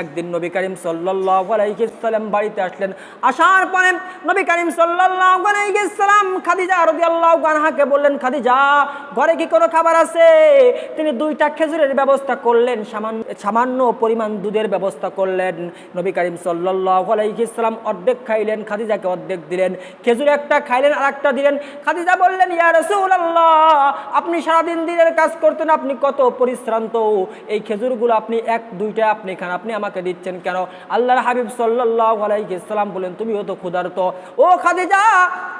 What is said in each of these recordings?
একদিন নবী করিম সাল্লাম বাড়িতে আসলেন। আসার পরে নবী করিম সাল্লাম খাদিজা রাদিয়াল্লাহু আনহাকে বললেন, খাদিজা, ঘরে কি কোনো খাবার আছে? তিনি দুইটা খেজুরের ব্যবস্থা করলেন সামান্য পরিমাণ দুধের ব্যবস্থা করলেন। নবী করিম আলাইহি অর্ধেক খাইলেন, খাদিজাকে অর্ধেক দিলেন। খেজুর একটা খাইলেন আর একটা দিলেন। খাদিজা বললেন, ইয়া রাসূলুল্লাহ, আপনি সারাদিন দিনের কাজ করতেন, আপনি কত পরিশ্রান্ত। এই খেজুরগুলো আপনি এক, দুইটা আপনি খান, আপনি আমাকে দিচ্ছেন কেন? আল্লাহর হাবিব সাল্লাল্লাহু আলাইহি সাল্লাম বলেন তুমিও তো ক্ষুধার্ত। ও খাদিজা,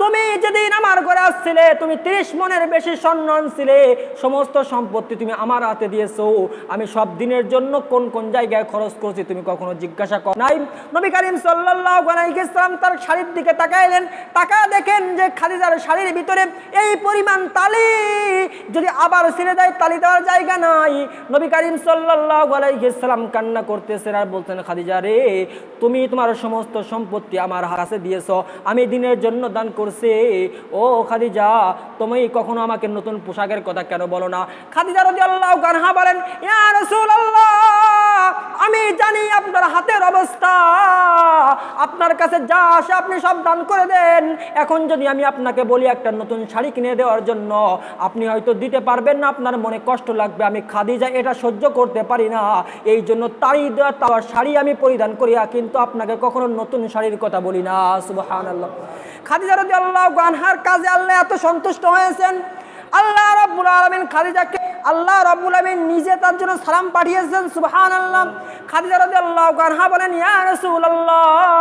তুমি যেদিন আমার ঘরে আসছিলে, তুমি 30 মনের বেশি স্বর্ণ আনছিলে, সমস্ত সম্পত্তি তুমি আমার হাতে দিয়েছ। আমি সব দিনের জন্য কোন কোন জায়গায় খরচ করছি তুমি কখনো জিজ্ঞাসা কর নাই? নবী করিম সাল্লাল্লাহু আলাইহি তার শাড়ির দিকে তাকাইলেন। তাকা দেখেন যে খাদিজার শাড়ির ভিতরে এই পরিমাণ তালি যদি আবার ছেড়ে দেয়, তালি দেওয়ার জায়গা নাই। নবী করিম সাল্লাল্লাহু আলাইহি সাল্লাম কান্না আর বলছেন, খাদিজা রে, তুমি তোমার সমস্ত সম্পত্তি আমার কাছে দিয়েছ, আমি দিনের জন্য দান করছি। ও খাদিজা, তুমি কখনো আমাকে নতুন পোশাকের কথা কেন বলো না? খাদিজা রাদিয়াল্লাহু আনহা বলেন, ইয়া রাসূলুল্লাহ আমি জানি আপনার হাতের অবস্থা। আপনার কাছে যা আসে আপনি সব দান করে দেন। এখন যদি আমি আপনাকে বলি একটা নতুন শাড়ি কিনে দেওয়ার জন্য, আপনি হয়তো দিতে পারবেন না, আপনার মনে কষ্ট লাগবে। আমি খাদিজা, এটা সহ্য করতে পারি না। এই জন্য তারই দেওয়া তার শাড়ি আমি পরিধান করিয়া কিন্তু আপনাকে কখনো নতুন শাড়ির কথা বলি না। সুবহানাল্লাহ। খাদিজা রাদিয়াল্লাহু আনহার কাজে আল্লাহ এত সন্তুষ্ট হয়েছেন। আল্লাহ রাব্বুল আলামিন খাদিজাকে আল্লাহ রাব্বুল আলামিন নিজে তার জন্য সালাম পাঠিয়েছেন, সুবহানাল্লাহ। খাদিজা রাজি আল্লাহ কানহা বলেন, ইয়া রাসূলুল্লাহ!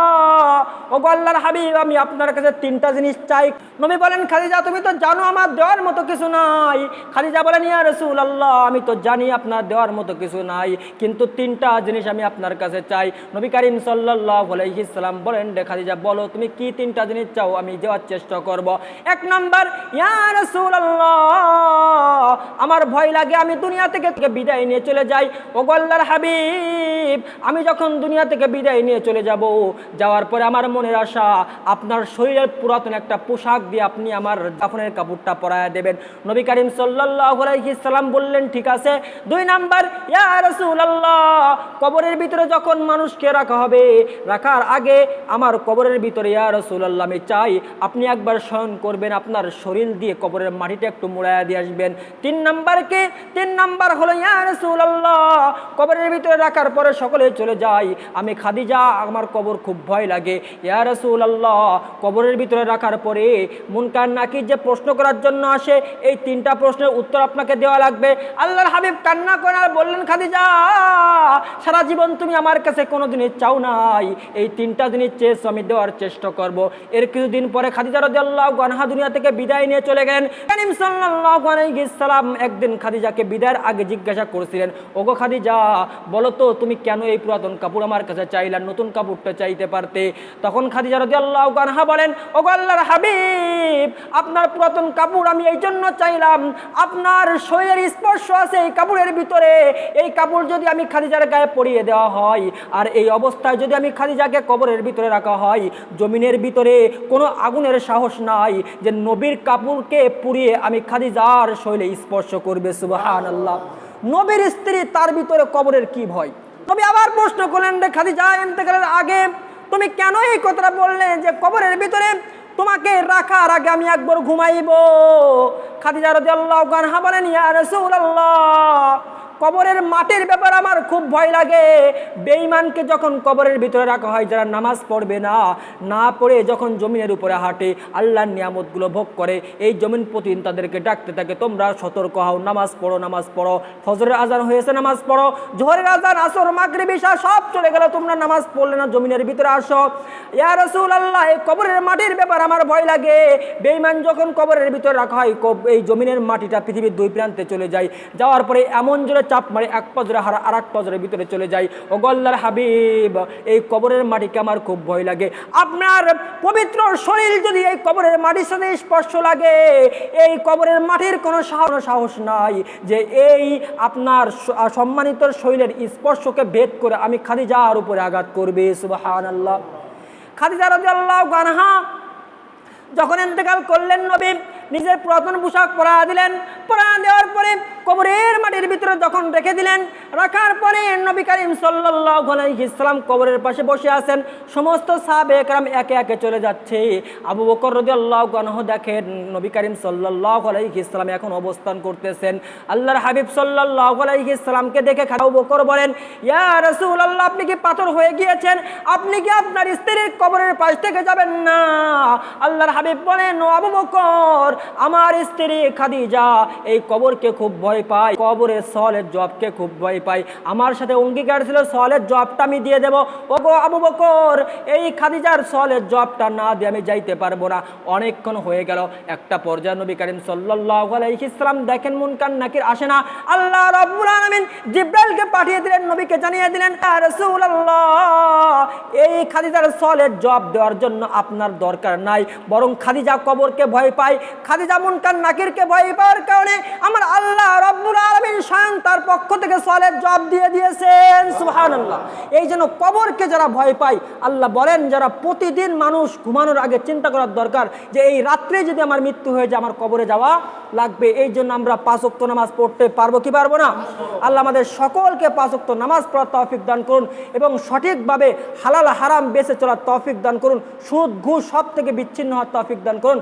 ও আল্লাহর হাবিব, আমি আপনার কাছে তিনটা জিনিস চাই। নবী বলেন, খাদিজা, তুমি তো জানো আমার দেওয়ার মতো কিছু নাই। খাদিজা বলেন, ইয়া রাসূলুল্লাহ, আমি তো জানি আপনার দেওয়ার মতো কিছু নাই, কিন্তু তিনটা জিনিস আমি আপনার কাছে চাই। নবী করিম সাল্লাম বলেন রে খাদিজা, বলো, তুমি কি তিনটা জিনিস চাও? আমি দেওয়ার চেষ্টা করব। এক নাম্বার, ইয়া রসুল রাসূলুল্লাহ, আমার ভয় লাগে, আমি দুনিয়া থেকে বিদায় নিয়ে চলে যাই। ও গল্লার হাবিব, আমি যখন দুনিয়া থেকে বিদায় নিয়ে চলে যাব, যাওয়ার পরে আমার মনের আশা, আপনার শরীরের পুরাতন একটা পোশাক দিয়ে আপনি আমার দাফনের কাপড়টা পরায় দেবেন। নবী করিম সাল্লাম বললেন, ঠিক আছে। দুই নাম্বার, ইয়া রাসূলুল্লাহ, কবরের ভিতরে যখন মানুষকে রাখা হবে, রাখার আগে আমার কবরের ভিতরে, ইয়া রাসূলুল্লাহ, আমি চাই আপনি একবার শয়ন করবেন, আপনার শরীর দিয়ে কবরের মাটিটা একটু মুড়াইয়া দিয়ে আসবেন। তিন নাম্বার কে? তিন নাম্বার হলো, ইয়া রাসূলুল্লাহ, কবরের ভিতরে রাখার পরে সকলে চলে যায়। আমি খাদিজা, আমার কবর খুব ভয় লাগে। ইয়া রসুল্লাহ কবরের ভিতরে রাখার পরে মুনকার নাকি যে প্রশ্ন করার জন্য আসে, এই তিনটা প্রশ্নের উত্তর আপনাকে দেওয়া লাগবে। আল্লাহর হাবিব কান্না করে আর বললেন, খাদিজা সারা জীবন তুমি আমার কাছে কোনো জিনিস চাও নাই। এই তিনটা জিনিস চেয়েছো আমি দেওয়ার চেষ্টা করব। এর কিছুদিন পরে খাদিজা রাদিয়াল্লাহু আনহা দুনিয়া থেকে বিদায় নিয়ে চলে গেলেন। কারীম সাল্লাল্লাহু আলাইহি সাল্লাম একদিন খাদিজাকে বিদায়ের আগে জিজ্ঞাসা করেছিলেন, ওগো খাদিজা, বলো তো তুমি কেন এই পুরাতন কাপড় আমার কাছে চাইলা, নতুন কাপড়টা চাইতে পারতে? তখন খাদিজা রাদিয়াল্লাহু আনহা বলেন, ওগো আল্লাহর হাবিব আপনার পুরাতন কাপড় আমি এই জন্য চাইলাম। আপনার শরীরের স্পর্শ আছে এই কাপড়ের ভিতরে। এই কাপড় যদি আমি খাদিজার গায়ে পরিয়ে দেওয়া হয়, আর এই অবস্থায় যদি আমি খাদিজাকে কবরের ভিতরে রাখা হয়, জমিনের ভিতরে কোনো আগুনের সাহস নাই যে নবীর কাপড়কে পুড়িয়ে আমি খাদিজার শৈলে স্পর্শ করবে সুবাহান আল্লাহ নবীর স্ত্রী তার ভিতরে কবরের কি ভয়? তবে আবার প্রশ্ন করলেন, রে খাদিজা এতেকালের আগে তুমি কেন এই কথাটা বললে যে কবরের ভিতরে তোমাকে রাখার আগে আমি একবার ঘুমাইব। খাদিজা রাদিয়াল্লাহু আনহা বলেন ইয়া রাসূলুল্লাহ। কবরের মাটির ব্যাপার আমার খুব ভয় লাগে। বেঈমানকে যখন কবরের ভিতরে রাখা হয়, যারা নামাজ পড়বে না না পড়ে যখন জমিনের উপরে হাঁটে, আল্লাহর নিয়ামতগুলো ভোগ করে, এই জমিন প্রতিদিন তাদেরকে ডাকতে থাকে, তোমরা সতর্ক হও, নামাজ পড়ো নামাজ পড়ো, ফজরের আজান হয়েছে, নামাজ পড়ো, জোহরের আজান, আসর, মাগরিব, ইশা, সব চলে গেল, তোমরা নামাজ পড়লে না, জমিনের ভিতরে আসো। ইয়া রাসূলুল্লাহ, এই কবরের মাটির ব্যাপার আমার ভয় লাগে। বেঈমান যখন কবরের ভিতরে রাখা হয় এই জমিনের মাটিটা পৃথিবীর দুই প্রান্তে চলে যায়। যাওয়ার পরে এমন জোরে চাপ মারে এক পজরে হারা আর এক পজরের ভিতরে চলে যায়। ও গল্লার হাবিব, এই কবরের মাটিকে আমার খুব ভয় লাগে। আপনার পবিত্র শরীর যদি এই কবরের মাটির সাথে স্পর্শ লাগে, এই কবরের মাটির কোনো সাহস সাহস নাই যে এই আপনার সম্মানিত শরীরের স্পর্শকে ভেদ করে আমি খাদিজার উপরে আঘাত করবে। সুবাহান আল্লাহ খাদিজা আনহা যখন ইন্তেকাল করলেন নবী, নিজের পুরাতন পোশাক পরা দিলেন। পরা দেওয়ার পরে কবরের মাটির ভিতরে যখন রেখে দিলেন, রাখার পরে নবী করিম সাল্লাল্লাহু আলাইহি সাল্লাম কবরের পাশে বসে আছেন। সমস্ত সাহাবে একরাম একে একে চলে যাচ্ছে। আবু বকর রাদিয়াল্লাহু আনহু দেখেন, নবী করিম সাল্লাল্লাহু আলাইহি সাল্লাম এখন অবস্থান করতেছেন। আল্লাহর হাবিব সাল্লাল্লাহু আলাইহি সাল্লামকে দেখে আবু বকর বলেন, ইয়া রাসূলুল্লাহ, আপনি কি পাথর হয়ে গিয়েছেন? আপনি কি আপনার স্ত্রীর কবরের পাশ থেকে যাবেন না? আল্লাহর হাবিব বলেন আবু বকর, আমার স্ত্রী খাদিজা, এই কবরকে খুব ভয় পায় কবরের সলের জবকে খুব ভয় পায় আমার সাথে অঙ্গীকার ছিল সলের জবটা আমি দিয়ে দেবো। ও গো আবু বকর, এই খাদিজার সলের জবটা না দিয়ে আমি যাইতে পারব না। অনেকক্ষণ হয়ে গেল, একটা পর্যায়ে নবী করিম সাল্লাল্লাহু আলাইহি সাল্লাম দেখেন মুনকার নাকির আসে না। আল্লাহ রাব্বুল আলামিন জিব্রাইলকে পাঠিয়ে দিলেন, নবীকে জানিয়ে দিলেন, ইয়া রাসূলুল্লাহ এই খাদিজার সলের জব দেওয়ার জন্য আপনার দরকার নাই। বরং খাদিজা কবরকে ভয় পায়, খাদিজা মুনকার নাকিরকে ভয় পাওয়ার কারণে আমার আল্লাহ রব্বুল আলমিন স্বয়ং তার পক্ষ থেকে সলের জব দিয়ে দিয়েছেন। সুবহানাল্লাহ। এই জন্য কবরকে যারা ভয় পায়, আল্লাহ বলেন যারা প্রতিদিন মানুষ ঘুমানোর আগে চিন্তা করার দরকার যে এই রাত্রে যদি আমার মৃত্যু হয়ে যায়, আমার কবরে যাওয়া লাগবে। এই জন্য আমরা পাঁচক্ত নামাজ পড়তে পারব কি পারব না? আল্লাহ আমাদের সকলকে পাঁচক্ত নামাজ পড়ার তৌফিক দান করুন এবং সঠিকভাবে হালাল হারাম বেঁচে চলার তৌফিক দান করুন। সুদ, ঘুষ সব থেকে বিচ্ছিন্ন হওয়ার তৌফিক দান করুন।